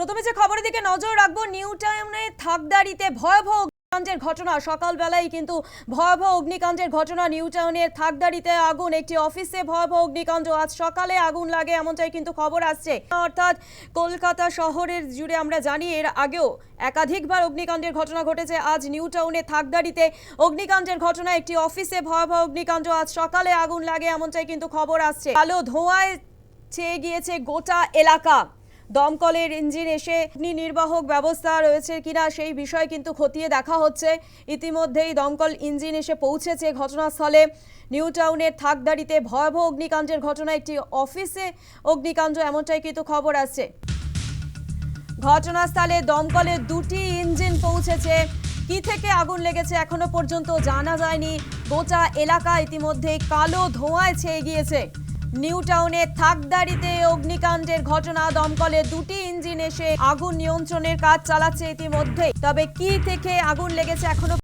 প্রথমে যে খবরের দিকে নজর রাখব, নিউ টাউনে থাকদারিতে ভয়াবহ অগ্নিকাণ্ডের ঘটনা। সকালবেলায় কিন্তু ভয়াবহ অগ্নিকাণ্ডের ঘটনা নিউ টাউনের থাকদারিতে আগুন। একটি অফিসে ভয়াবহ অগ্নিকাণ্ড। আজ সকালে আগুন লাগে এমনটাই কিন্তু খবর আসছে। অর্থাৎ কলকাতা শহরের জুড়ে আমরা জানি, এর আগেও একাধিকবার অগ্নিকাণ্ডের ঘটনা ঘটেছে। আজ নিউ টাউনে থাকদারিতে অগ্নিকাণ্ডের ঘটনা। একটি অফিসে ভয়াবহ অগ্নিকাণ্ড। আজ সকালে আগুন লাগে এমনটাই কিন্তু খবর আসছে। আলো ধোঁয়ায় ছেয়ে গিয়েছে গোটা এলাকা। দমকলের ইঞ্জিন এসে অগ্নি নির্বাহক ব্যবস্থা রয়েছে কিনা সেই বিষয় কিন্তু খতিয়ে দেখা হচ্ছে। ইতিমধ্যেই দমকল ইঞ্জিন এসে পৌঁছেছে ঘটনাস্থলে। নিউ টাউনের থাকদারিতে ভয়াবহ অগ্নিকাণ্ডের ঘটনা, একটি অফিসে অগ্নিকাণ্ড, এমনটাই কিন্তু খবর আছে ঘটনাস্থলে দমকলের দুটি ইঞ্জিন পৌঁছেছে। কি থেকে আগুন লেগেছে এখনও পর্যন্ত জানা যায়নি। গোটা এলাকা ইতিমধ্যে কালো ধোঁয়ায় ছেয়ে গিয়েছে। নিউ টাউনের থাকদারিতে অগ্নিকাণ্ডের ঘটনা, দমকলে দুটি ইঞ্জিন এসে আগুন নিয়ন্ত্রণের কাজ চালাচ্ছে ইতিমধ্যে তবে কি থেকে আগুন লেগেছে এখনও